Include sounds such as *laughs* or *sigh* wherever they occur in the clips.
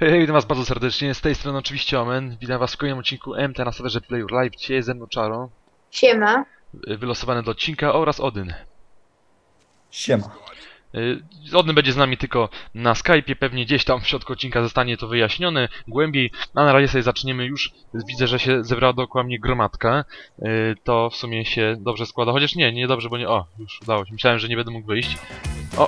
Hej, witam was bardzo serdecznie, z tej strony oczywiście Omen. Witam was w kolejnym odcinku MT na serwerze Play Your Live. Dzisiaj jest ze mną Czaro, Siema. y, wylosowany do odcinka oraz Odyn. Siema. Y, Odyn będzie z nami tylko na Skype'ie, pewnie gdzieś tam w środku odcinka zostanie to wyjaśnione głębiej, a na razie sobie zaczniemy już. Widzę, że się zebrała dookoła mnie gromadka. Y, To w sumie się dobrze składa, chociaż nie, nie dobrze, bo nie... O, już udało się, myślałem, że nie będę mógł wyjść. O,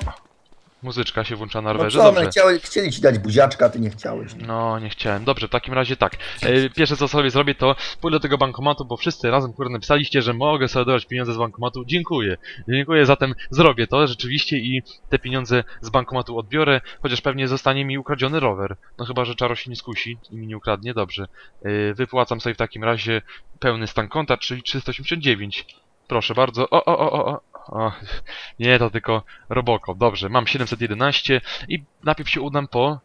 muzyczka się włącza na No rowerze, co, dobrze. my chcieli, ci dać buziaczka, ty nie chciałeś. No, nie chciałem. Dobrze, w takim razie tak. E, Pierwsze co sobie zrobię to pójdę do tego bankomatu, bo wszyscy razem kurde napisaliście, że mogę sobie odebrać pieniądze z bankomatu. Dziękuję. Dziękuję, zatem zrobię to rzeczywiście i te pieniądze z bankomatu odbiorę, chociaż pewnie zostanie mi ukradziony rower. No chyba, że Czaro się nie skusi i mi nie ukradnie. Dobrze. E, Wypłacam sobie w takim razie pełny stan konta, czyli 389. Proszę bardzo. O, o, o, o, o. O, nie, to tylko Robocop. Dobrze, mam 711 i najpierw się udam po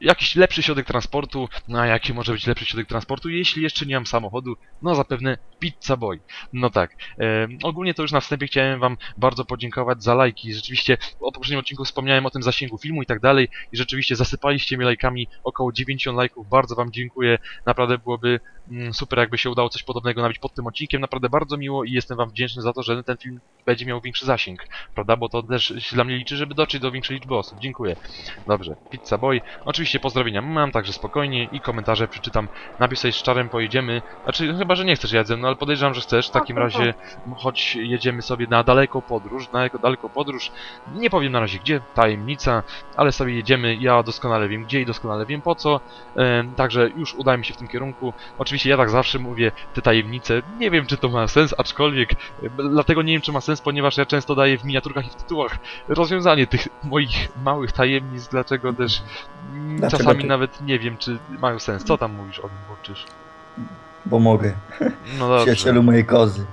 jakiś lepszy środek transportu. No a jaki może być lepszy środek transportu, jeśli jeszcze nie mam samochodu? No zapewne Pizza Boy. No tak. E, ogólnie to już na wstępie chciałem wam bardzo podziękować za lajki. Rzeczywiście o poprzednim odcinku wspomniałem o tym zasięgu filmu i tak dalej i rzeczywiście zasypaliście mnie lajkami około 90 lajków. Bardzo wam dziękuję. Naprawdę byłoby mm, super jakby się udało coś podobnego nabić pod tym odcinkiem. Naprawdę bardzo miło i jestem wam wdzięczny za to, że ten film będzie miał większy zasięg. Prawda? Bo to też się dla mnie liczy, żeby dotrzeć do większej liczby osób. Dziękuję. Dobrze. Pizza Boy. Oczywiście pozdrowienia mam, także spokojnie i komentarze przeczytam. Sobie z czarem, pojedziemy. Znaczy, chyba, że nie chcesz ze mną, ale podejrzewam, że chcesz. W takim razie, choć jedziemy sobie na daleką podróż, na daleko- daleką podróż. Nie powiem na razie gdzie, tajemnica, ale sobie jedziemy. Ja doskonale wiem gdzie i doskonale wiem po co. Em, także już udaje mi się w tym kierunku. Oczywiście ja tak zawsze mówię te tajemnice. Nie wiem, czy to ma sens, aczkolwiek e, dlatego nie wiem, czy ma sens, ponieważ ja często daję w miniaturkach i w tytułach rozwiązanie tych moich małych tajemnic, dlaczego też Dlaczego czasami ty- nawet nie wiem, czy mają sens. Co tam mówisz o tym, burczysz? Bo mogę. No *laughs* dobrze. Przyjacielu mojej kozy.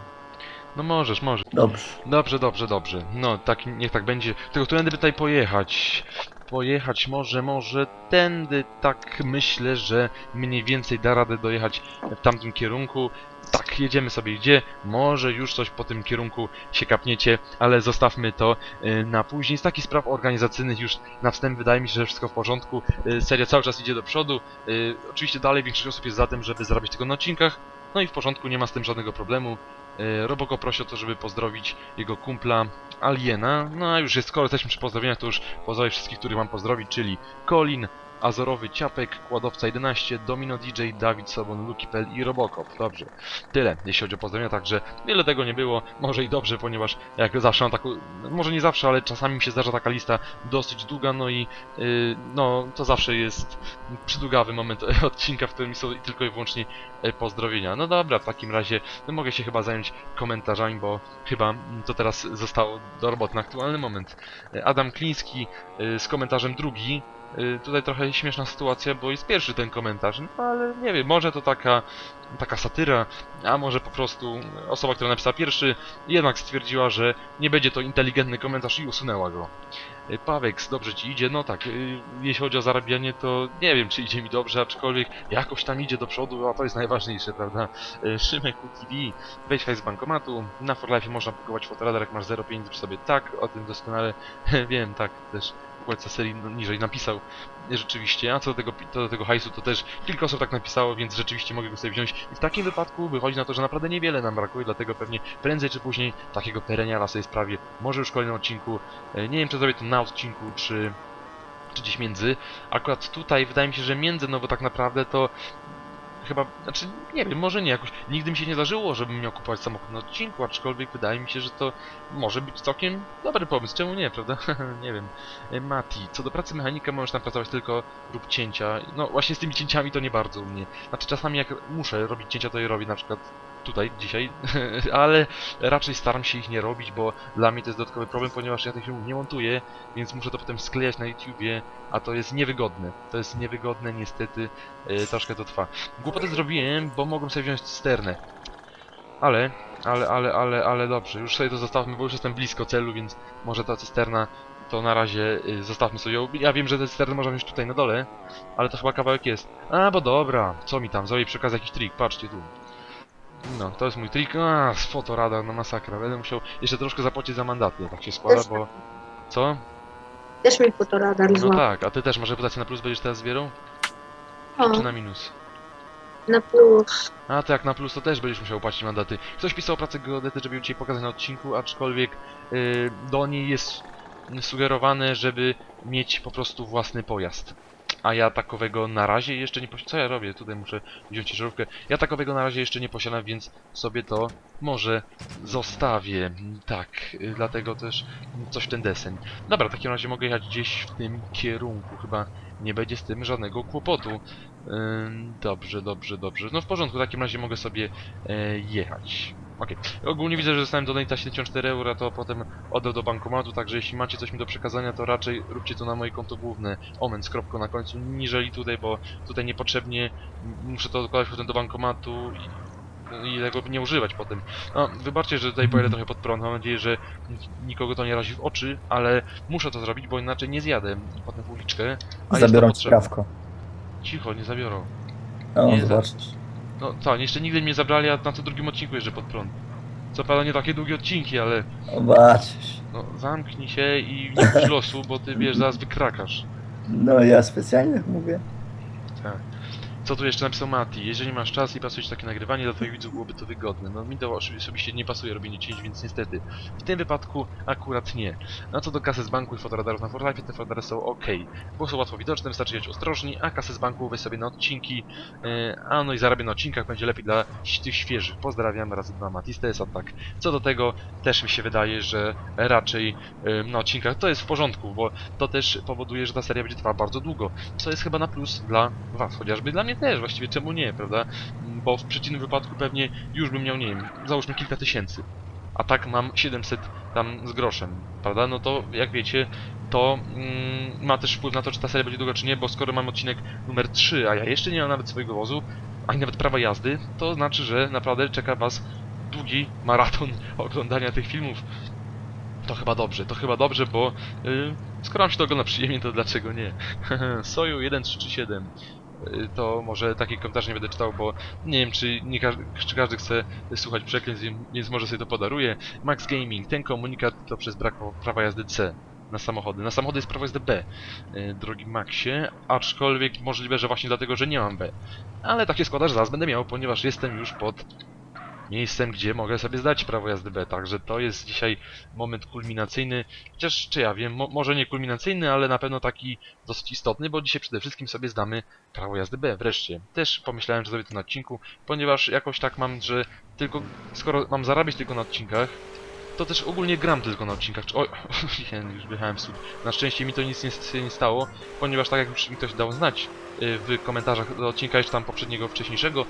No możesz, możesz. Dobrze. Dobrze, dobrze, dobrze. No, tak, niech tak będzie. Tylko którędy by tutaj pojechać? Pojechać może, może tędy, tak myślę, że mniej więcej da radę dojechać w tamtym kierunku. Tak, jedziemy sobie gdzie? Może już coś po tym kierunku się kapniecie, ale zostawmy to y, na później. Z takich spraw organizacyjnych już na wstęp wydaje mi się, że wszystko w porządku. Y, Seria cały czas idzie do przodu. Y, Oczywiście dalej większość osób jest za tym, żeby zarabiać tego na odcinkach. No i w porządku, nie ma z tym żadnego problemu. Y, Roboko prosi o to, żeby pozdrowić jego kumpla Aliena. No a już jest, skoro jesteśmy przy pozdrowieniach, to już pozdrowię wszystkich, których mam pozdrowić, czyli Colin, Azorowy Ciapek, Kładowca 11, Domino DJ, Dawid Sobon, Lukipel i Robocop. Dobrze. Tyle, jeśli chodzi o pozdrowienia, także wiele tego nie było. Może i dobrze, ponieważ jak zawsze mam taką, może nie zawsze, ale czasami mi się zdarza taka lista dosyć długa, no i yy, no to zawsze jest przydługawy moment *laughs* odcinka, w którym są tylko i wyłącznie e, pozdrowienia. No dobra, w takim razie no mogę się chyba zająć komentarzami, bo chyba mm, to teraz zostało do roboty na aktualny moment. Adam Kliński e, z komentarzem drugi. E, Tutaj trochę śmieszna sytuacja, bo jest pierwszy ten komentarz, no ale nie wiem, może to taka, taka satyra, a może po prostu osoba, która napisała pierwszy, jednak stwierdziła, że nie będzie to inteligentny komentarz i usunęła go. E, Paweks, dobrze ci idzie? No tak, y, jeśli chodzi o zarabianie, to nie wiem, czy idzie mi dobrze, aczkolwiek jakoś tam idzie do przodu, a to jest najważniejsze, prawda? Szymek UTV, weź hajs z bankomatu, na Forlife można kupować fotoradar, jak masz 0,5 przy sobie, tak, o tym doskonale *laughs* wiem, tak, też układca serii niżej napisał, rzeczywiście, a co do tego, do tego hajsu, to też kilka osób tak napisało, więc rzeczywiście mogę go sobie wziąć i w takim wypadku wychodzi na to, że naprawdę niewiele nam brakuje, dlatego pewnie prędzej czy później takiego pereniala sobie sprawię, może już w kolejnym odcinku, E, Nie wiem, czy zrobię to na odcinku, czy, czy gdzieś między. Akurat tutaj wydaje mi się, że między, no bo tak naprawdę to chyba, znaczy nie wiem, może nie jakoś. Nigdy mi się nie zdarzyło, żebym miał kupować samochód na odcinku, aczkolwiek wydaje mi się, że to może być całkiem dobry pomysł. Czemu nie, prawda? *laughs* nie wiem. E, Mati, co do pracy mechanika możesz tam pracować tylko rób cięcia. No właśnie z tymi cięciami to nie bardzo u mnie. Znaczy czasami jak muszę robić cięcia, to je robię na przykład tutaj, dzisiaj, *laughs* ale raczej staram się ich nie robić, bo dla mnie to jest dodatkowy problem, ponieważ ja tych filmów nie montuję, więc muszę to potem sklejać na YouTubie, a to jest niewygodne. To jest niewygodne, niestety, e, troszkę to trwa. Głupotę zrobiłem, bo mogłem sobie wziąć cysternę. Ale, ale, ale, ale, ale dobrze, już sobie to zostawmy, bo już jestem blisko celu, więc może ta cysterna to na razie y, zostawmy sobie ją. Ja wiem, że te cysterny można wziąć tutaj na dole, ale to chyba kawałek jest. A, bo dobra, co mi tam, zrobię przy okazji jakiś trik, patrzcie tu. No, to jest mój trik. A, z fotoradar, no masakra. Będę musiał jeszcze troszkę zapłacić za mandaty, tak się składa, Też bo... Co? Też mi fotoradar No złapał. tak, a ty też masz reputację na plus będziesz teraz zbierał? Czy na minus? na plus. A to jak na plus to też będziesz musiał płacić mandaty. Ktoś pisał o pracę geodety, żeby ją dzisiaj pokazać na odcinku, aczkolwiek yy, do niej jest sugerowane, żeby mieć po prostu własny pojazd. A ja takowego na razie jeszcze nie posiadam. Co ja robię? Tutaj muszę wziąć ciężarówkę. Ja takowego na razie jeszcze nie posiadam, więc sobie to może zostawię. Tak, yy, dlatego też coś w ten deseń. Dobra, w takim razie mogę jechać gdzieś w tym kierunku. Chyba nie będzie z tym żadnego kłopotu. Dobrze, dobrze, dobrze. No w porządku, w takim razie mogę sobie e, jechać. Okej. Ogólnie widzę, że dostałem donata 74 euro, to potem oddał do bankomatu, także jeśli macie coś mi do przekazania, to raczej róbcie to na moje konto główne, omen z kropką na końcu, niżeli tutaj, bo tutaj niepotrzebnie muszę to dokładać potem do bankomatu i, i tego nie używać potem. No, wybaczcie, że tutaj pojadę trochę pod prąd, mam nadzieję, że nikogo to nie razi w oczy, ale muszę to zrobić, bo inaczej nie zjadę potem w uliczkę. a jest to Zabiorą ci potrzebne. prawko. Cicho, nie zabiorą. No, Nie, zobaczysz. No tak, jeszcze nigdy mnie zabrali, a na co drugim odcinku jeżdżę pod prąd. Co prawda nie takie długie odcinki, ale Zobaczysz. no zamknij się i nie puść losu, bo ty wiesz, zaraz wykrakasz. No ja specjalnie tak mówię. Tak. Co tu jeszcze napisał Mati? Jeżeli masz czas i pasuje ci takie nagrywanie, dla twoich widzów byłoby to wygodne. No mi to osobiście nie pasuje robienie cięć, więc niestety. W tym wypadku akurat nie. No co do kasy z banku i fotoradarów na Forlife, te fotorady są ok. Bo są łatwo widoczne, wystarczy jechać ostrożnie, a kasę z banku weź sobie na odcinki. Yy, a no i zarabię na odcinkach, będzie lepiej dla tych świeżych. Pozdrawiam razy dwa Mati z TSA, tak. Co do tego też mi się wydaje, że raczej na odcinkach to jest w porządku, bo to też powoduje, że ta seria będzie trwała bardzo długo co jest chyba na plus dla was, chociażby dla mnie też, właściwie czemu nie, prawda? Mm, Bo w przeciwnym wypadku pewnie już bym miał, nie wiem, załóżmy kilka tysięcy, a tak mam 700 tam z groszem, prawda? No to jak wiecie, to mm, ma też wpływ na to, czy ta seria będzie długa, czy nie, bo skoro mam odcinek numer 3, a ja jeszcze nie mam nawet swojego wozu, ani nawet prawa jazdy, to znaczy, że naprawdę czeka was długi maraton *laughs* oglądania tych filmów. To chyba dobrze, to chyba dobrze, bo yy, skoro nam się to ogląda przyjemnie, to dlaczego nie? *laughs* Soju 1337. Y, To może taki komentarz nie będę czytał, bo nie wiem, czy, nie każdy, czy każdy chce słuchać przekleństw, więc- więc może sobie to podaruję. Max Gaming, ten komunikat to przez brak prawa jazdy C na samochody. Na samochody jest prawo jazdy B, y, drogi Maxie, aczkolwiek możliwe, że właśnie dlatego, że nie mam B. Ale tak się składa, że zaraz będę miał, ponieważ jestem już pod miejscem, gdzie mogę sobie zdać prawo jazdy B, także to jest dzisiaj moment kulminacyjny, chociaż czy ja wiem, mo może nie kulminacyjny, ale na pewno taki dosyć istotny, bo dzisiaj przede wszystkim sobie zdamy prawo jazdy B, wreszcie. Też pomyślałem, że zrobię to na odcinku, ponieważ jakoś tak mam, że tylko, skoro mam zarabiać tylko na odcinkach, to też ogólnie gram tylko na odcinkach. Oj, *laughs* już wjechałem w stód. Na szczęście mi to nic nie, nie stało, ponieważ tak jak już mi ktoś dał znać y, w komentarzach do odcinka jeszcze tam poprzedniego, wcześniejszego,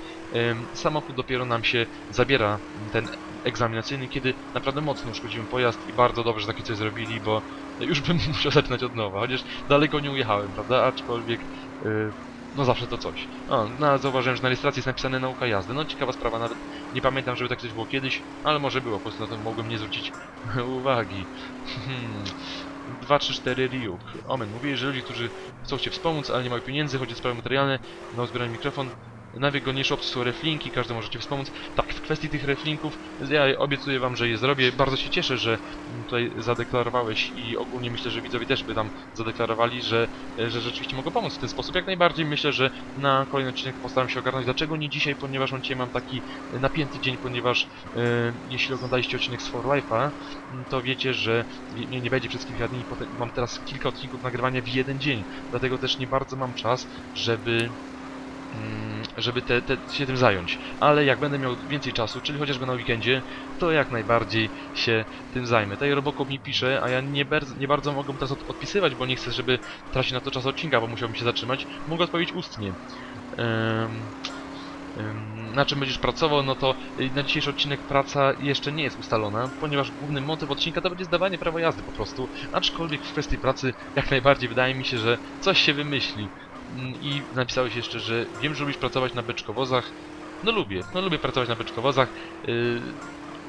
samochód dopiero nam się zabiera ten egzaminacyjny, kiedy naprawdę mocno uszkodziłem pojazd i bardzo dobrze, że takie coś zrobili, bo już bym *laughs* musiał zaczynać od nowa, chociaż daleko nie ujechałem, prawda? Aczkolwiek, yy, no zawsze to coś. O, no, zauważyłem, że na rejestracji jest napisane nauka jazdy. No ciekawa sprawa, nawet nie pamiętam, żeby tak coś było kiedyś, ale może było, po prostu na to mogłem nie zwrócić *laughs* uwagi. Hmm. 2, 3, 4 Ryuk. Omen, mówię, że ludzie, którzy chcą Cię wspomóc, ale nie mają pieniędzy, chodzi o sprawy materialne, na uzbrojony mikrofon, najwygodniejsze opcje są reflinki, każdy może Cię wspomóc. W kwestii tych reflinków, ja obiecuję Wam, że je zrobię. Bardzo się cieszę, że tutaj zadeklarowałeś i ogólnie myślę, że widzowie też by tam zadeklarowali, że, że rzeczywiście mogą pomóc w ten sposób. Jak najbardziej myślę, że na kolejny odcinek postaram się ogarnąć. Dlaczego nie dzisiaj? Ponieważ on dzisiaj mam taki napięty dzień, ponieważ e, jeśli oglądaliście odcinek z For Life'a, to wiecie, że nie, nie będzie przez kilka dni, mam teraz kilka odcinków nagrywania w jeden dzień, dlatego też nie bardzo mam czas, żeby żeby te, te, się tym zająć. Ale jak będę miał więcej czasu, czyli chociażby na weekendzie, to jak najbardziej się tym zajmę. Tutaj Robocop mi pisze, a ja nie, nie bardzo mogę teraz od- odpisywać, bo nie chcę, żeby tracić na to czas odcinka, bo musiałbym się zatrzymać. Mogę odpowiedzieć ustnie. Na czym będziesz pracował, no to y, na dzisiejszy odcinek praca jeszcze nie jest ustalona, ponieważ główny motyw odcinka to będzie zdawanie prawa jazdy po prostu, aczkolwiek w kwestii pracy jak najbardziej wydaje mi się, że coś się wymyśli. Mm, I napisałeś jeszcze, że wiem, że lubisz pracować na beczkowozach. No lubię, no lubię pracować na beczkowozach, yy,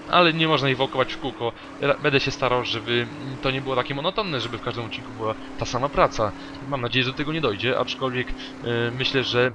ale nie można ich wałkować w kółko. Będę się starał, żeby to nie było takie monotonne, żeby w każdym odcinku była ta sama praca. Mam nadzieję, że do tego nie dojdzie, aczkolwiek yy, myślę, że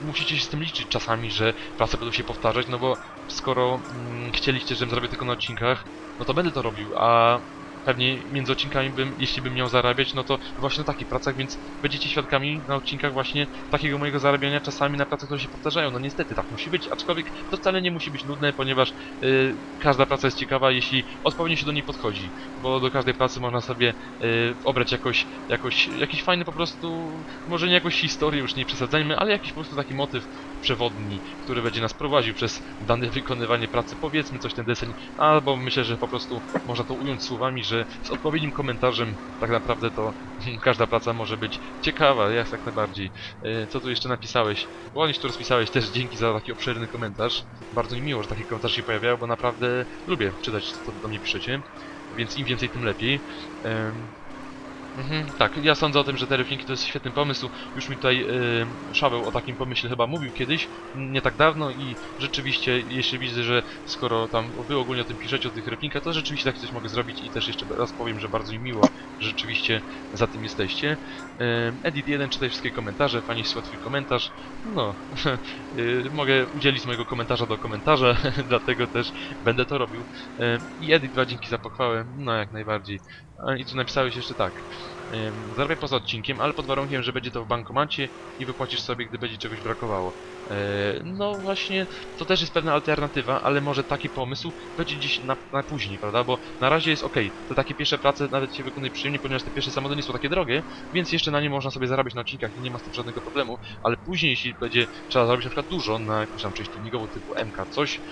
musicie się z tym liczyć czasami, że prace będą się powtarzać, no bo skoro mm, chcieliście, żebym zrobił tylko na odcinkach, no to będę to robił, a pewnie między odcinkami bym, jeśli bym miał zarabiać, no to właśnie na takich pracach, więc będziecie świadkami na odcinkach właśnie takiego mojego zarabiania czasami na pracach, które się powtarzają. No niestety tak musi być, aczkolwiek to wcale nie musi być nudne, ponieważ y, każda praca jest ciekawa, jeśli odpowiednio się do niej podchodzi, bo do każdej pracy można sobie y, obrać jakoś, jakoś, jakiś fajny po prostu, może nie jakąś historię, już nie przesadzajmy, ale jakiś po prostu taki motyw przewodni, który będzie nas prowadził przez dane wykonywanie pracy, powiedzmy coś ten deseń, albo myślę, że po prostu można to ująć słowami, że z odpowiednim komentarzem tak naprawdę to *laughs* każda praca może być ciekawa, jak jak najbardziej. E, Co tu jeszcze napisałeś? Się tu rozpisałeś, też dzięki za taki obszerny komentarz. Bardzo mi miło, że takie komentarze się pojawiają, bo naprawdę lubię czytać, co do mnie piszecie, więc im więcej, tym lepiej. Mhm, tak, ja sądzę o tym, że te reflinki to jest świetny pomysł. Już mi tutaj yy, Szaweł o takim pomyśle chyba mówił kiedyś, nie tak dawno i rzeczywiście, jeśli widzę, że skoro tam wy ogólnie o tym piszecie, o tych reflinkach, to rzeczywiście takie coś mogę zrobić i też jeszcze raz powiem, że bardzo mi miło, że rzeczywiście za tym jesteście. Yy, Edit 1, czytaj wszystkie komentarze, fajnie się twój komentarz. No, yy, *laughs* mogę udzielić mojego komentarza do komentarza, *laughs* dlatego też będę to robił. Yy, I Edit 2, dzięki za pochwałę, no jak najbardziej. I tu napisałeś jeszcze tak. Zarabiaj poza odcinkiem, ale pod warunkiem, że będzie to w bankomacie i wypłacisz sobie, gdy będzie czegoś brakowało. E, no właśnie, to też jest pewna alternatywa, ale może taki pomysł będzie gdzieś na, na później, prawda? Bo na razie jest ok, te takie pierwsze prace nawet się wykonuje przyjemnie, ponieważ te pierwsze samochody nie są takie drogie, więc jeszcze na nie można sobie zarabiać na odcinkach i nie ma z tym żadnego problemu, ale później jeśli będzie trzeba zarobić na przykład dużo na jakąś tam część tuningową typu MK coś,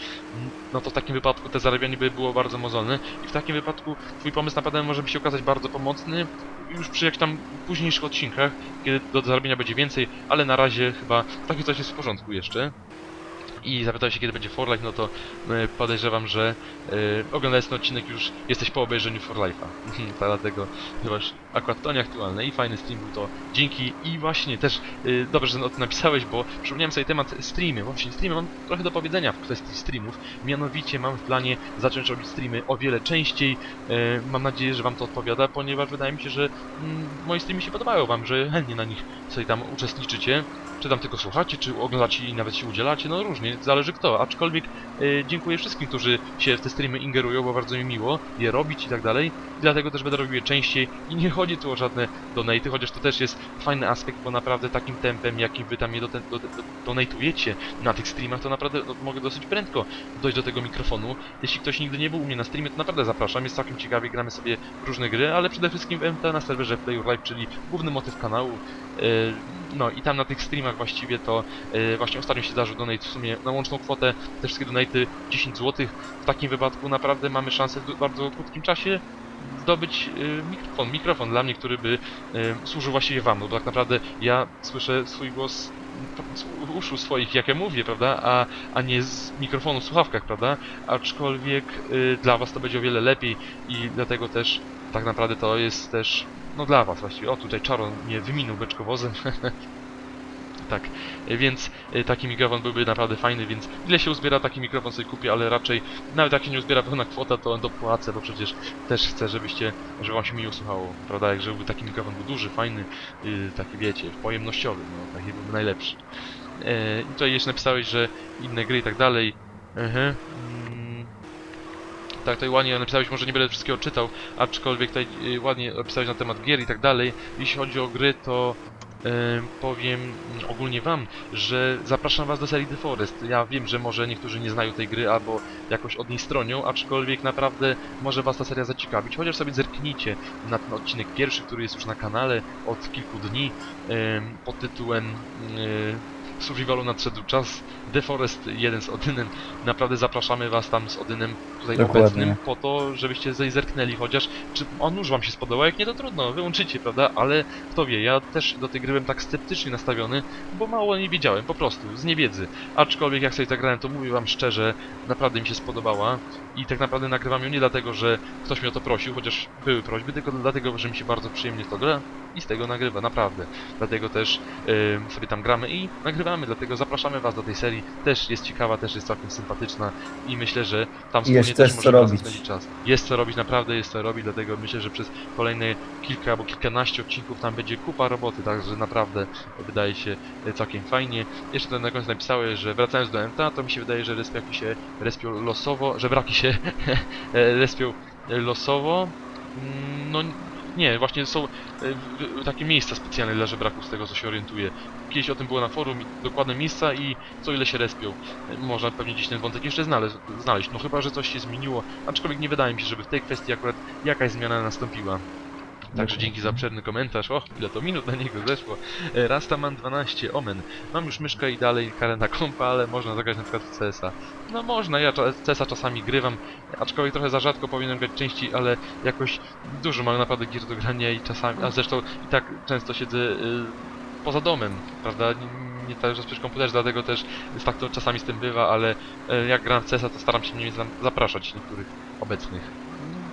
no to w takim wypadku te zarabianie by było bardzo mozolne i w takim wypadku twój pomysł naprawdę może by się okazać bardzo pomocny już przy jakichś tam późniejszych odcinkach, kiedy do zarabienia będzie więcej, ale na razie chyba takie coś jest w porządku jeszcze. I zapytałeś się kiedy będzie For Life, no to e, podejrzewam, że e, oglądając ten odcinek już jesteś po obejrzeniu For Life'a. *laughs* Dlatego chyba akurat to nieaktualne i fajny stream był to. Dzięki i właśnie też e, dobrze, że o tym napisałeś, bo przypomniałem sobie temat streamy. Właśnie streamy mam trochę do powiedzenia w kwestii streamów. Mianowicie mam w planie zacząć robić streamy o wiele częściej. E, mam nadzieję, że wam to odpowiada, ponieważ wydaje mi się, że mm, moje streamy się podobają wam, że chętnie na nich sobie tam uczestniczycie. Czy tam tylko słuchacie, czy oglądacie i nawet się udzielacie, no różnie, zależy kto. Aczkolwiek e, dziękuję wszystkim, którzy się w te streamy ingerują, bo bardzo mi miło je robić i tak dalej. Dlatego też będę robił je częściej i nie chodzi tu o żadne donaty, chociaż to też jest fajny aspekt, bo naprawdę takim tempem, jakim wy tam je do, do, do, donatujecie na tych streamach, to naprawdę no, mogę dosyć prędko dojść do tego mikrofonu. Jeśli ktoś nigdy nie był u mnie na streamie, to naprawdę zapraszam, jest całkiem ciekawie, gramy sobie różne gry, ale przede wszystkim MT na serwerze Play Your Life, czyli główny motyw kanału. E, no i tam na tych streamach właściwie to e, właśnie ostatnio się zdarzył donate w sumie na łączną kwotę, te wszystkie donaty 10 zł. W takim wypadku naprawdę mamy szansę w bardzo krótkim czasie zdobyć e, mikrofon, mikrofon dla mnie, który by e, służył właściwie wam, no bo tak naprawdę ja słyszę swój głos z uszu swoich, jak ja mówię, prawda, a, a nie z mikrofonu w słuchawkach, prawda, aczkolwiek e, dla was to będzie o wiele lepiej i dlatego też tak naprawdę to jest też no dla was właściwie. O, tutaj Czaro mnie wyminął beczkowozem. *laughs* tak, e, więc e, taki mikrofon byłby naprawdę fajny, więc ile się uzbiera taki mikrofon sobie kupię, ale raczej nawet jak się nie uzbiera pełna kwota, to dopłacę, bo przecież też chcę, żebyście, żeby wam się miło słuchało, prawda, jak żeby taki mikrofon był duży, fajny, yy, taki wiecie, pojemnościowy, no, taki byłby najlepszy. E, I tutaj jeszcze napisałeś, że inne gry i tak dalej. Mhm. Mm, tak, tutaj ładnie napisałeś, może nie będę wszystkiego czytał, aczkolwiek tutaj y, ładnie napisałeś na temat gier i tak dalej. Jeśli chodzi o gry, to y, powiem mm, ogólnie wam, że zapraszam was do serii The Forest. Ja wiem, że może niektórzy nie znają tej gry albo jakoś od niej stronią, aczkolwiek naprawdę może was ta seria zaciekawić. Chociaż sobie zerknijcie na ten odcinek pierwszy, który jest już na kanale od kilku dni y, pod tytułem Survivalu nadszedł czas. The Forest 1 z Odynem. Naprawdę zapraszamy was tam z Odynem tutaj Dokładnie. obecnym po to, żebyście tutaj zerknęli chociaż czy on już wam się spodobał, jak nie to trudno, wyłączycie, prawda? Ale kto wie, ja też do tej gry byłem tak sceptycznie nastawiony, bo mało nie wiedziałem, po prostu, z niewiedzy. Aczkolwiek jak sobie zagrałem, to mówię wam szczerze, naprawdę mi się spodobała i tak naprawdę nagrywam ją nie dlatego, że ktoś mnie o to prosił, chociaż były prośby, tylko dlatego, że mi się bardzo przyjemnie w to gra i z tego nagrywa, naprawdę. Dlatego też em, sobie tam gramy i nagrywamy, dlatego zapraszamy was do tej serii. Też jest ciekawa, też jest całkiem sympatyczna i myślę, że tam I jest wspólnie też możemy robić. spędzić czas. Jest co robić, naprawdę jest co robić, dlatego myślę, że przez kolejne kilka albo kilkanaście odcinków tam będzie kupa roboty, także naprawdę wydaje się e, całkiem fajnie. Jeszcze na końcu napisałeś, że wracając do MTA, to mi się wydaje, że respiaki się respią losowo, że braki się *laughs* e, respią losowo. Mm, No nie, właśnie są e, takie miejsca specjalne dla żebraków z tego co się orientuję. Kiedyś o tym było na forum, dokładne miejsca i co ile się respią. E, Można pewnie gdzieś ten wątek jeszcze znaleźć, znaleźć, no chyba, że coś się zmieniło, aczkolwiek nie wydaje mi się, żeby w tej kwestii akurat jakaś zmiana nastąpiła. Także dzięki za obszerny komentarz. O, ile to minut na niego zeszło. E, Rastaman 12, Omen. Mam już myszkę i dalej karę na kompa, ale można zagrać na przykład w CS-a. No można, ja CS-a czasami grywam, aczkolwiek trochę za rzadko powinienem grać częściej, ale jakoś dużo mam naprawdę gier do grania i czasami, a zresztą i tak często siedzę y, poza domem, prawda? Nie, tak, że przy komputerze, dlatego też z tak to czasami z tym bywa, ale e, jak gram w CS-a, to staram się nie zapraszać niektórych obecnych.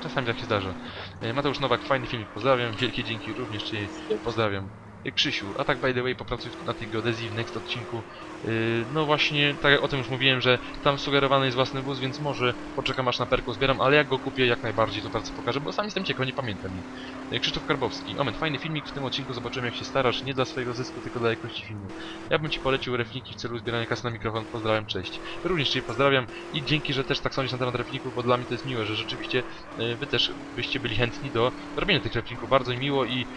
Czasami tak się zdarza. E, Mateusz Nowak, fajny filmik, pozdrawiam. Wielkie dzięki również Cię pozdrawiam. E, Krzysiu, a tak by the way, popracuj na tej geodezji w next odcinku. Yy, No właśnie, tak jak o tym już mówiłem, że tam sugerowany jest własny wóz, więc może poczekam aż na perku zbieram, ale jak go kupię, jak najbardziej to pracę pokażę, bo sam jestem ciekaw, nie pamiętam. Yy, Krzysztof Karbowski, moment, fajny filmik, w tym odcinku zobaczymy jak się starasz, nie dla swojego zysku, tylko dla jakości filmu. Ja bym Ci polecił refniki w celu zbierania kasy na mikrofon, pozdrawiam, cześć. Również Cię pozdrawiam i dzięki, że też tak sądzisz na temat refników, bo dla mnie to jest miłe, że rzeczywiście yy, Wy też byście byli chętni do robienia tych refników, bardzo mi miło i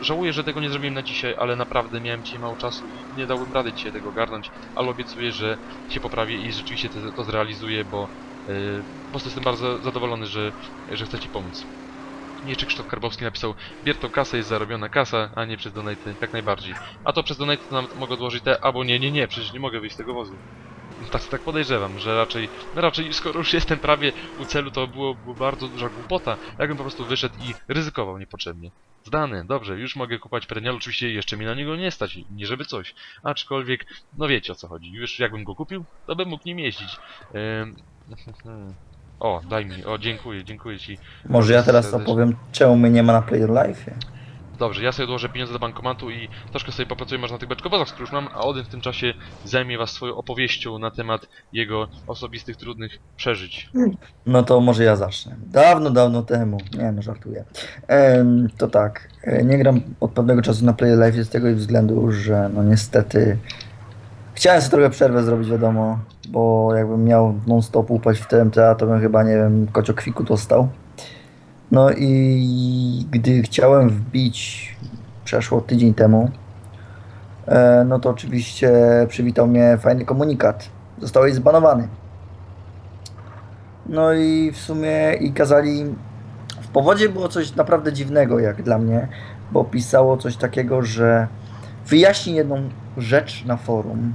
żałuję, że tego nie zrobiłem na dzisiaj, ale naprawdę miałem dzisiaj mało czasu i nie dałbym rady dzisiaj tego ogarnąć, ale obiecuję, że się poprawię i rzeczywiście to, to zrealizuję, bo yy, po prostu jestem bardzo zadowolony, że, że chcecie pomóc. I Jeszcze Krzysztof Karbowski napisał, bier tą kasę, jest zarobiona kasa, a nie przez donaty, jak najbardziej. A to przez donaty to mogę odłożyć te, albo nie, nie, nie, przecież nie mogę wyjść z tego wozu. Tak, tak podejrzewam, że raczej, no raczej skoro już jestem prawie u celu, to było, było bardzo duża głupota, jakbym po prostu wyszedł i ryzykował niepotrzebnie. Zdane, dobrze, już mogę kupować perenial, oczywiście jeszcze mi na niego nie stać, nie żeby coś. Aczkolwiek, no wiecie o co chodzi, już jakbym go kupił, to bym mógł nim jeździć. Ym... *laughs* O, daj mi, o dziękuję, dziękuję ci. Może ja teraz Serdecznie. opowiem, czemu mnie nie ma na Player Life. Dobrze, ja sobie odłożę pieniądze do bankomatu i troszkę sobie popracuję może na tych beczkowozach, które już mam, a Odyn w tym czasie zajmie was swoją opowieścią na temat jego osobistych, trudnych przeżyć. No to może ja zacznę. Dawno, dawno temu. Nie no, żartuję. Em, to tak. e, Nie gram od pewnego czasu na Player Life z tego względu, że no niestety chciałem sobie trochę przerwę zrobić, wiadomo, bo jakbym miał non-stop upaść w TMTA, to bym chyba, nie wiem, kociokwiku dostał. No i gdy chciałem wbić, przeszło tydzień temu, e, no to oczywiście przywitał mnie fajny komunikat. Zostałeś zbanowany. No i w sumie i kazali. W powodzie było coś naprawdę dziwnego, jak dla mnie, bo pisało coś takiego, że wyjaśnij jedną rzecz na forum.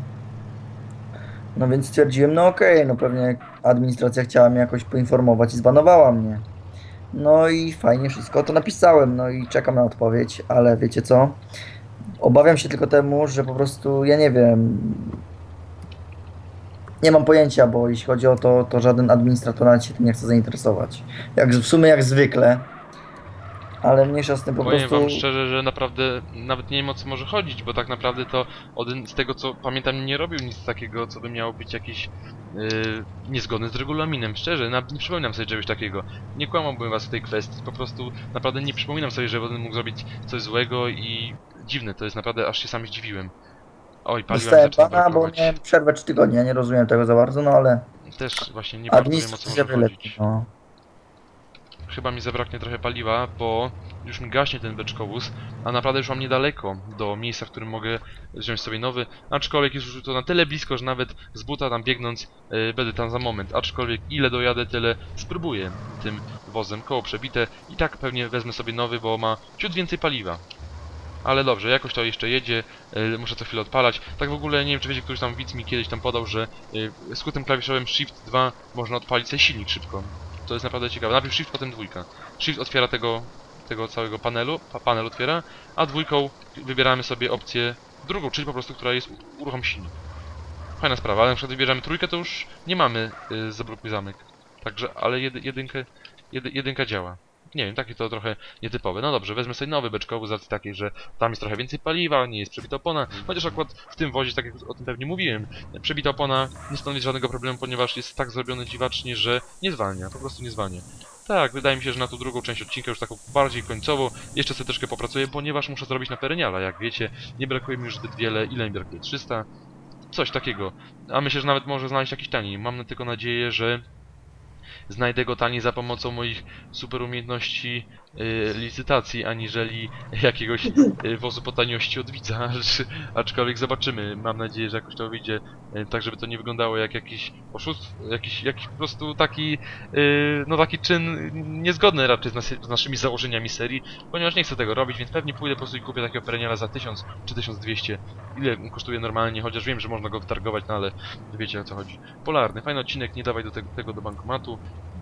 No więc stwierdziłem, no okej, no pewnie administracja chciała mnie jakoś poinformować i zbanowała mnie. No i fajnie wszystko to napisałem, no i czekam na odpowiedź, ale wiecie co? Obawiam się tylko temu, że po prostu, ja nie wiem, nie mam pojęcia, bo jeśli chodzi o to, to żaden administrator się tym nie chce zainteresować. Jak w sumie jak zwykle. Ale mniejsza z tym po Powiem prostu. wam szczerze, że naprawdę nawet nie wiem o co może chodzić, bo tak naprawdę to Odyn z tego co pamiętam nie robił nic takiego, co by miało być jakieś yy, niezgodne z regulaminem. Szczerze, nawet nie przypominam sobie czegoś takiego. Nie kłamałbym was w tej kwestii, po prostu naprawdę nie przypominam sobie, że Odyn mógł zrobić coś złego i dziwne to jest, naprawdę aż się sam zdziwiłem. Oj, paliwa mi Dostałem zaczyna pana, bo brakować. miałem przerwę 3 tygodnie, ja nie rozumiem tego za bardzo, no ale Też właśnie nie bardzo wiem o co administracja może wylepi. chodzić. No. Chyba mi zabraknie trochę paliwa, bo już mi gaśnie ten beczkowóz, a naprawdę już mam niedaleko do miejsca, w którym mogę wziąć sobie nowy, aczkolwiek jest już to na tyle blisko, że nawet z buta tam biegnąc yy, będę tam za moment, aczkolwiek ile dojadę, tyle spróbuję tym wozem, koło przebite i tak pewnie wezmę sobie nowy, bo ma ciut więcej paliwa. Ale dobrze, jakoś to jeszcze jedzie, yy, muszę co chwilę odpalać. Tak w ogóle nie wiem, czy wiecie, któryś tam widz mi kiedyś tam podał, że yy, skrótem klawiszowym Shift 2 można odpalić sobie silnik szybko. To jest naprawdę ciekawe. Najpierw Shift, potem dwójka. Shift otwiera tego, tego całego panelu, pa, panel otwiera, a dwójką wybieramy sobie opcję drugą, czyli po prostu, która jest uruchom silnik. Fajna sprawa, ale na przykład wybierzemy trójkę, to już nie mamy y, zablokuj zamek. Także, ale jedy, jedynkę, jedy, jedynka działa. Nie wiem, takie to trochę nietypowe. No dobrze, wezmę sobie nowy beczkowy z racji takiej, że tam jest trochę więcej paliwa, nie jest przebita opona, chociaż akurat w tym wozie, tak jak o tym pewnie mówiłem, przebita opona nie stanowi żadnego problemu, ponieważ jest tak zrobiony dziwacznie, że nie zwalnia, po prostu nie zwalnia. Tak, wydaje mi się, że na tą drugą część odcinka, już taką bardziej końcową, jeszcze sobie troszkę popracuję, ponieważ muszę zrobić na pereniala, jak wiecie, nie brakuje mi już zbyt wiele, ile mi brakuje? 300? Coś takiego. A myślę, że nawet może znaleźć jakiś taniej. Mam tylko nadzieję, że znajdę go taniej za pomocą moich super umiejętności y, licytacji, aniżeli jakiegoś y, wozu po taniości od widza, *laughs* acz- aczkolwiek zobaczymy. Mam nadzieję, że jakoś to wyjdzie y, tak, żeby to nie wyglądało jak jakiś oszustw, jakiś, jakiś po prostu taki, no taki czyn niezgodny raczej z, nas, z naszymi założeniami serii, ponieważ nie chcę tego robić, więc pewnie pójdę po prostu i kupię takiego pereniala za 1000 czy 1200. Ile kosztuje normalnie, chociaż wiem, że można go wytargować, no ale wiecie o co chodzi. Polarny, fajny odcinek, nie dawaj do tego, tego do bankomatu.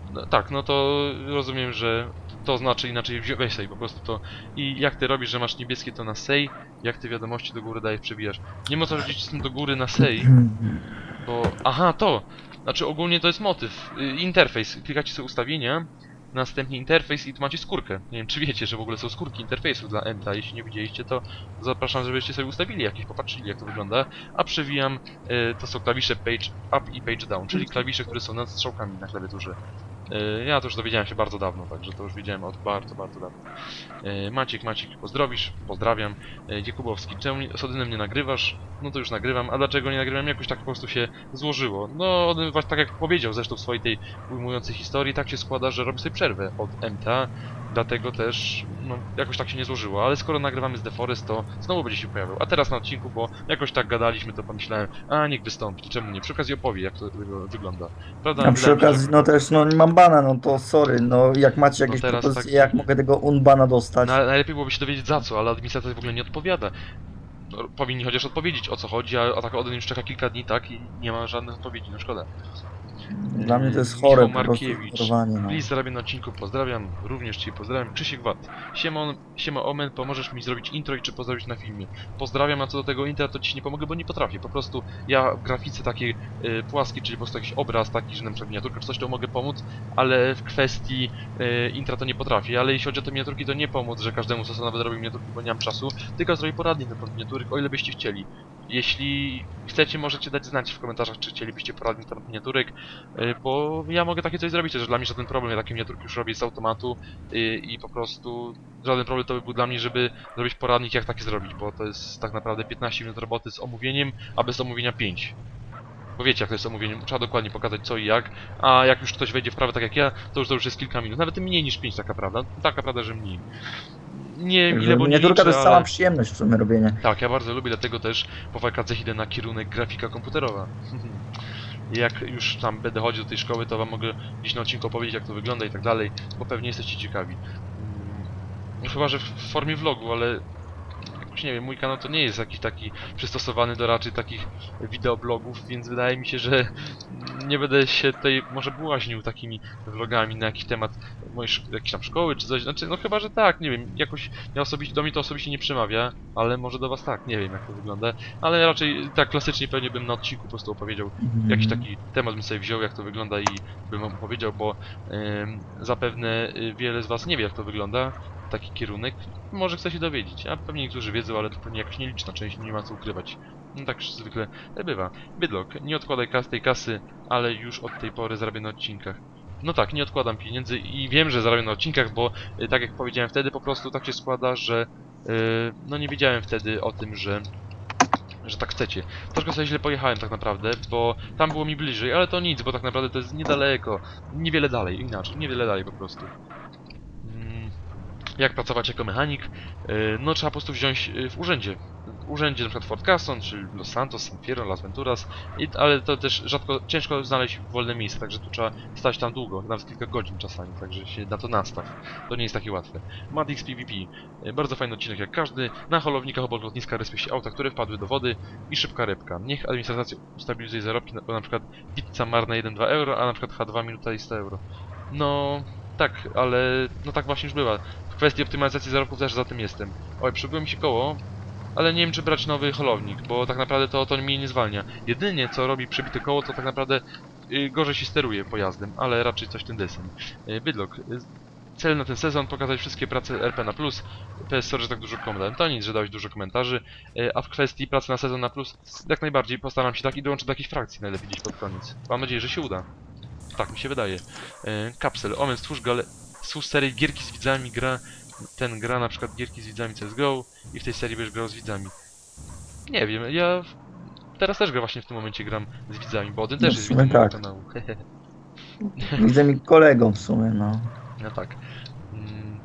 No, tak, no to rozumiem, że to znaczy inaczej wzi- weź sobie po prostu to. I jak ty robisz, że masz niebieskie to na sej, jak ty wiadomości do góry dajesz, przebijasz. Nie co rzucić z tym do góry na sej, bo... Aha, to! Znaczy ogólnie to jest motyw, y, interfejs. Klikacie sobie ustawienia, następnie interfejs i tu macie skórkę. Nie wiem czy wiecie, że w ogóle są skórki interfejsu dla Enta. Jeśli nie widzieliście to zapraszam, żebyście sobie ustawili jakieś, popatrzyli jak to wygląda. A przewijam, y, to są klawisze page up i page down, czyli klawisze, które są nad strzałkami na klawiaturze. Y, Ja to już dowiedziałem się bardzo dawno, także to już wiedziałem od bardzo, bardzo dawno. Y, Maciek, Maciek, pozdrowisz, pozdrawiam. Y, Jakubowski, czemu nie- z Odynem nie nagrywasz? No to już nagrywam, a dlaczego nie nagrywam? Jakoś tak po prostu się złożyło. No, Odyn właśnie tak jak powiedział zresztą w swojej tej ujmującej historii, tak się składa, że robi sobie przerwę od MTA, dlatego też, no, jakoś tak się nie złożyło, ale skoro nagrywamy z Deforest, to znowu będzie się pojawiał. A teraz na odcinku, bo jakoś tak gadaliśmy, to pomyślałem, a niech wystąpi, czemu nie? Przy okazji opowie, jak to wy- wygląda. Prawda? A przy okazji, no też, no nie mam bana, no to sorry, no jak macie jakieś teraz propozycje, tak- jak mogę tego unbana dostać? No, ale najlepiej byłoby się dowiedzieć za co, ale administracja w ogóle nie odpowiada. No, Powinni chociaż odpowiedzieć o co chodzi, a, a tak Odyn już czeka kilka dni, tak? I nie ma żadnych odpowiedzi, no szkoda. Dla mnie to jest Michał chore po prostu Markiewicz. no. Please zarabiam na odcinku, pozdrawiam, również Cię pozdrawiam. Krzysiek Wat. Siema, siema Omen, pomożesz mi zrobić intro i czy pozdrowić na filmie. Pozdrawiam, a co do tego intra to Ci nie pomogę, bo nie potrafię. Po prostu ja w grafice takiej y, płaskiej, czyli po prostu jakiś obraz taki, że na przykład miniaturka czy coś, to mogę pomóc, ale w kwestii y, intra to nie potrafię. Ale jeśli chodzi o te miniaturki, to nie pomóc, że każdemu co nawet robi miniaturki, bo nie mam czasu, tylko zrobię poradnik na temat miniaturek, o ile byście chcieli. Jeśli chcecie, możecie dać znać w komentarzach, czy chcielibyście poradnik temat miniaturek, y, bo ja mogę takie coś zrobić, też dla mnie żaden problem, ja takie miniaturki już robię z automatu y, i po prostu żaden problem to by był dla mnie, żeby zrobić poradnik jak takie zrobić, bo to jest tak naprawdę 15 minut roboty z omówieniem, a bez omówienia 5. Bo wiecie jak to jest omówienie, trzeba dokładnie pokazać co i jak, a jak już ktoś wejdzie w prawo tak jak ja, to już to już jest kilka minut, nawet mniej niż 5 taka prawda, taka prawda, że mniej. Nie ile, bo nie Miniaturka liczę, to jest ale... cała przyjemność w sumie robienie. Tak, ja bardzo lubię, dlatego też po wakacjach idę na kierunek grafika komputerowa. *laughs* Jak już tam będę chodził do tej szkoły, to wam mogę gdzieś na odcinku opowiedzieć, jak to wygląda i tak dalej, bo pewnie jesteście ciekawi. Mm, Chyba, że w formie vlogu, ale jakoś nie wiem, mój kanał to nie jest jakiś taki przystosowany do raczej takich wideoblogów, więc wydaje mi się, że nie będę się tutaj może błaźnił takimi vlogami na jakiś temat mojej jakiejś tam szkoły czy coś, znaczy no chyba, że tak, nie wiem, jakoś ja osobiście, do mnie to osobiście nie przemawia, ale może do was tak, nie wiem jak to wygląda, ale raczej tak klasycznie pewnie bym na odcinku po prostu opowiedział Mhm. jakiś taki temat bym sobie wziął, jak to wygląda i bym wam powiedział, bo zapewne y, wiele z was nie wie, jak to wygląda, taki kierunek. Może chce się dowiedzieć, a pewnie niektórzy wiedzą, ale to pewnie jakaś nieliczna część, nie ma co ukrywać. No tak zwykle bywa. Bydlok, nie odkładaj kas tej kasy, ale już od tej pory zarabiam na odcinkach. No tak, nie odkładam pieniędzy i wiem, że zarabiam na odcinkach, bo y, tak jak powiedziałem wtedy, po prostu tak się składa, że y, no nie wiedziałem wtedy o tym, że że tak chcecie. Troszkę sobie źle pojechałem tak naprawdę, bo tam było mi bliżej, ale to nic, bo tak naprawdę to jest niedaleko. Niewiele dalej, inaczej, niewiele dalej po prostu. Jak pracować jako mechanik? Yy, No trzeba po prostu wziąć yy, w urzędzie. W urzędzie przykład Fort Carson, czy Los Santos, San Fierro, Las Venturas, i, ale to też rzadko, ciężko znaleźć wolne miejsce, także tu trzeba stać tam długo, nawet kilka godzin czasami, także się na to nastaw. To nie jest takie łatwe. Madix PvP. Yy, Bardzo fajny odcinek jak każdy. Na holownikach obok lotniska respie się auta, które wpadły do wody i szybka rybka. Niech administracja ustabilizuje zarobki, bo na przykład pizza marna 1-2 euro, a na przykład H2 minuta i 100 euro. No, tak, ale no tak właśnie już bywa. W kwestii optymalizacji zarobków też za tym jestem. Oj, przebyło mi się koło, ale nie wiem czy brać nowy holownik, bo tak naprawdę to, to mnie nie zwalnia. Jedynie co robi przebite koło, to tak naprawdę y, gorzej się steruje pojazdem, ale raczej coś tym desem. Y, Bydlok, y, cel na ten sezon pokazać wszystkie prace RP na plus. PS sorry, że tak dużo komentarzy. To nic, że dałeś dużo komentarzy. Y, A w kwestii pracy na sezon na plus, jak najbardziej postaram się tak i dołączę do jakiejś frakcji najlepiej gdzieś pod koniec. Mam nadzieję, że się uda. Tak mi się wydaje. E, Kapsel, Omen, stwórz, gale... stwórz serię gierki z widzami, gra... Ten gra na przykład gierki z widzami CSGO i w tej serii będziesz grał z widzami. Nie wiem, ja... Teraz też gra właśnie w tym momencie gram z widzami, bo Odyn No, też w jest sumie widzem mojego tak. kanału. Widzę mi kolegą w sumie, no. No tak. Mm,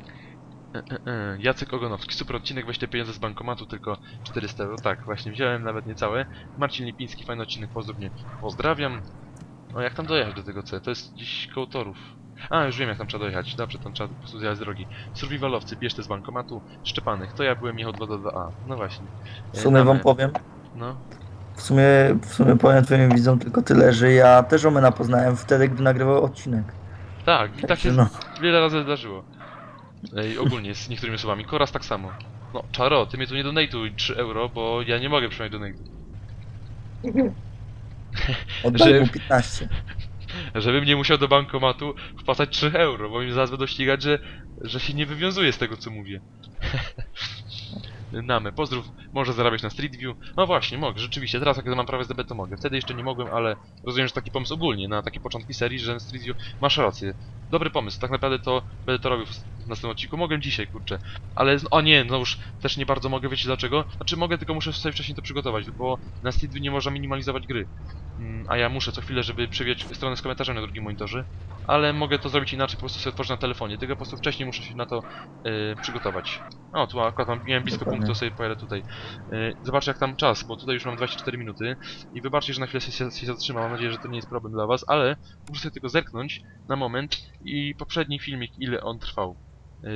E, e, e. Jacek Ogonowski, super odcinek, weź te pieniądze z bankomatu, tylko 400 euro. Tak, właśnie wziąłem, nawet niecałe. Marcin Lipiński, fajny odcinek, pozdrów mnie. Pozdrawiam. O, jak tam dojechać do tego C? To jest gdzieś koło torów. A, już wiem jak tam trzeba dojechać. Dobrze, tam trzeba po prostu zjechać z drogi. Survivalowcy, bierz te z bankomatu. Szczepanych, to ja byłem Michał 222A. No właśnie. W sumie wam powiem, No. w sumie, w sumie powiem twoim widzom tylko tyle, że ja też Omena poznałem wtedy, gdy nagrywał odcinek. Tak, i tak się no. wiele razy zdarzyło. Ej, ogólnie z niektórymi osobami. Koraz tak samo. No, Czaro, ty mnie tu nie donatuj 3 euro, bo ja nie mogę przyjąć donatu. *laughs* *laughs* Oddaj Że- mu 15. Żebym nie musiał do bankomatu wpłacać 3 euro, bo mi zaraz będą ścigać, że, że się nie wywiązuje z tego, co mówię. *laughs* Namę, pozdrów, może zarabiać na Street View. No właśnie, mogę, rzeczywiście, teraz jak mam prawo SDB, to mogę. Wtedy jeszcze nie mogłem, ale rozumiem, że taki pomysł ogólnie, na takie początki serii, że Street View, masz rację. Dobry pomysł, tak naprawdę to będę to robił w następnym odcinku. Mogłem dzisiaj, kurczę. Ale, o nie, no już też nie bardzo mogę, wiecie dlaczego? Znaczy mogę, tylko muszę sobie wcześniej to przygotować, bo na Street View nie można minimalizować gry. Mm, A ja muszę co chwilę, żeby przewijać stronę z komentarzem na drugim monitorze. Ale mogę to zrobić inaczej, po prostu sobie otworzyć na telefonie. Tylko po prostu wcześniej muszę się na to e, przygotować. O, tu akurat mam, miałem blisko Dokładnie. punktu, sobie pojadę tutaj. E, zobaczę jak tam czas, bo tutaj już mam 24 minuty. I wybaczcie, że na chwilę się, się, się zatrzymam, mam nadzieję, że to nie jest problem dla was, ale muszę sobie tylko zerknąć na moment i poprzedni filmik, ile on trwał. E,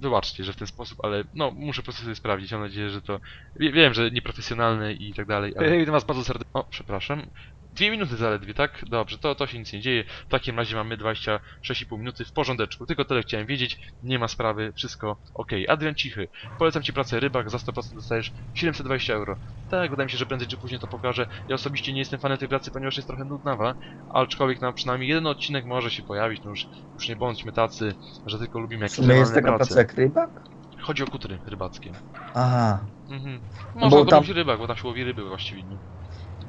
wybaczcie, że w ten sposób, ale no, muszę po prostu sobie sprawdzić, mam nadzieję, że to... Wie, wiem, że nieprofesjonalne i tak dalej, ale... Witam was bardzo serdecznie. O, przepraszam. Dwie minuty zaledwie, tak? Dobrze, to, to się nic nie dzieje. W takim razie mamy 26,5 minuty w porządeczku. Tylko tyle chciałem wiedzieć. Nie ma sprawy, wszystko ok. Adrian Cichy. Polecam Ci pracę rybak, za 100% dostajesz 720 euro. Tak, wydaje mi się, że prędzej czy później to pokażę. Ja osobiście nie jestem fanem tej pracy, ponieważ jest trochę nudnawa, aczkolwiek na przynajmniej jeden odcinek może się pojawić. No już, już nie bądźmy tacy, że tylko lubimy jakieś sumie jest taka praca jak rybak? Chodzi o kutry rybackie. Aha, Mhm. No Można bo to tam- mówić rybak, bo tam się łowi ryby właściwie.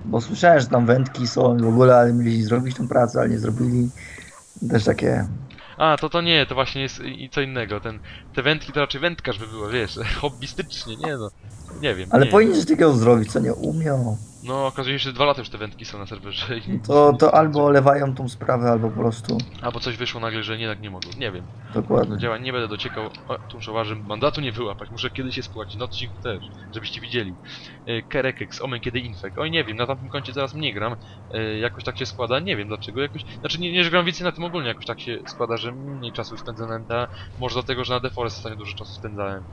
Bo słyszałem, że tam wędki są w ogóle, ale mieli zrobić tą pracę, ale nie zrobili. Też takie... A, to to nie, to właśnie jest i co innego. Ten, te wędki to raczej wędkarz by było, wiesz, *laughs* hobbystycznie, nie no. Nie wiem. Ale nie. powinien takiego zrobić, co nie umiał. No, okazuje się, że dwa lata już te wędki są na serwerze. i- To, to albo olewają tą sprawę, albo po prostu. Albo coś wyszło nagle, że nie tak nie mogą. Nie wiem. Do Dokładnie. działań nie będę dociekał. O, tu muszę uważać, żeby mandatu nie wyłapać. Muszę kiedyś się spłacić, na odcinku też, żebyście widzieli. E, Kerekex, Omen kiedy Infek. Oj, nie wiem, na tamtym koncie zaraz mniej gram. E, jakoś tak się składa, nie wiem dlaczego. Jakoś, znaczy nie, nie że gram więcej na tym ogólnie, jakoś tak się składa, że mniej czasu spędzę na NTA. Może dlatego, że na Deforest ostatnio dużo czasu spędzałem.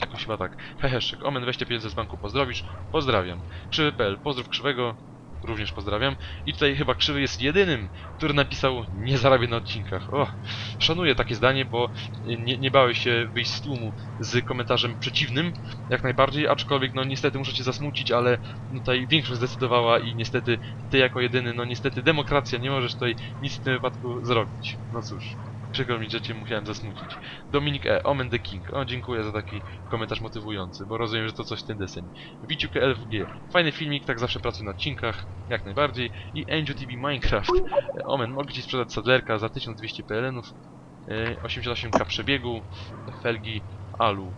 Jakoś chyba tak. Heheszczyk, Omen weźcie pieniądze z banku, pozdrowisz. Pozdrawiam. Krzywy.pl, pozdrów Krzywego. Również pozdrawiam. I tutaj chyba Krzywy jest jedynym, który napisał nie zarabię na odcinkach. O, szanuję takie zdanie, bo nie, nie bałeś się wyjść z tłumu z komentarzem przeciwnym, jak najbardziej, aczkolwiek no niestety muszę cię zasmucić, ale tutaj większość zdecydowała i niestety ty jako jedyny, no niestety demokracja, nie możesz tutaj nic w tym wypadku zrobić. No cóż. Przykro mi, że cię musiałem zasmucić. Dominik E. Omen the King. O, dziękuję za taki komentarz motywujący, bo rozumiem, że to coś w ten deseń. Wiciuk LFG. Fajny filmik, tak zawsze pracuję na odcinkach, jak najbardziej. I Angel TV Minecraft. E, Omen, mogę ci sprzedać sadlerka za 1200 PLN-ów. e, 88k przebiegu, felgi, alu.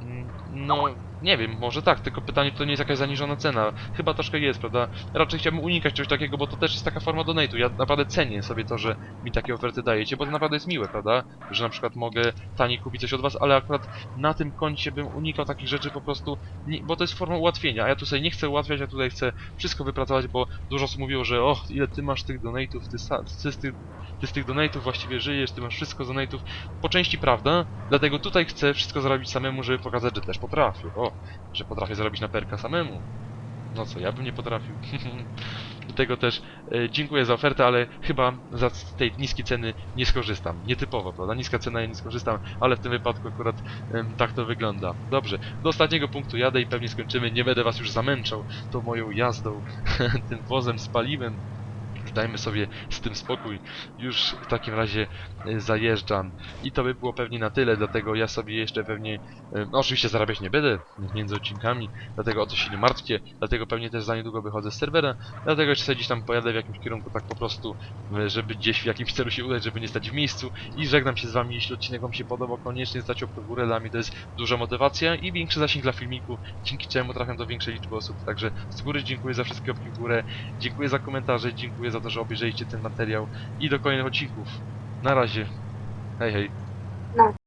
Mm, No, nie wiem, może tak, tylko pytanie to nie jest jakaś zaniżona cena. Chyba troszkę jest, prawda? Raczej chciałbym unikać czegoś takiego, bo to też jest taka forma donate'u. Ja naprawdę cenię sobie to, że mi takie oferty dajecie, bo to naprawdę jest miłe, prawda? Że na przykład mogę taniej kupić coś od was, ale akurat na tym koncie bym unikał takich rzeczy po prostu, nie, bo to jest forma ułatwienia, a ja tu sobie nie chcę ułatwiać, ja tutaj chcę wszystko wypracować, bo dużo osób mówiło, że o, ile ty masz tych donate'ów, ty, ty, tych, ty z tych donate'ów właściwie żyjesz, ty masz wszystko z donate'ów. Po części prawda, dlatego tutaj chcę wszystko zrobić samemu, żeby pokazać, że też potrafię. O, że potrafię zrobić na perka samemu. No co, ja bym nie potrafił. *laughs* Do tego też e, dziękuję za ofertę, ale chyba za tej niskiej ceny nie skorzystam. Nietypowo, prawda? Niska cena, ja nie skorzystam, ale w tym wypadku akurat em, tak to wygląda. Dobrze, do ostatniego punktu jadę i pewnie skończymy. Nie będę was już zamęczał tą moją jazdą, *laughs* tym wozem z paliwem. Dajmy sobie z tym spokój. Już w takim razie e, zajeżdżam. I to by było pewnie na tyle, dlatego ja sobie jeszcze pewnie... e, No oczywiście zarabiać nie będę między odcinkami, dlatego o to się nie martwcie, dlatego pewnie też za niedługo wychodzę z serwera, dlatego jeszcze sobie gdzieś tam pojadę w jakimś kierunku tak po prostu, e, żeby gdzieś w jakimś celu się udać, żeby nie stać w miejscu i żegnam się z wami, jeśli odcinek wam się podobał, koniecznie zdać łapkę górę, dla mnie to jest duża motywacja i większy zasięg dla filmiku, dzięki czemu trafiam do większej liczby osób, także z góry dziękuję za wszystkie łapki w górę, dziękuję za komentarze, dziękuję za to, że obejrzeliście ten materiał i do kolejnych odcinków. Na razie. Hej, hej.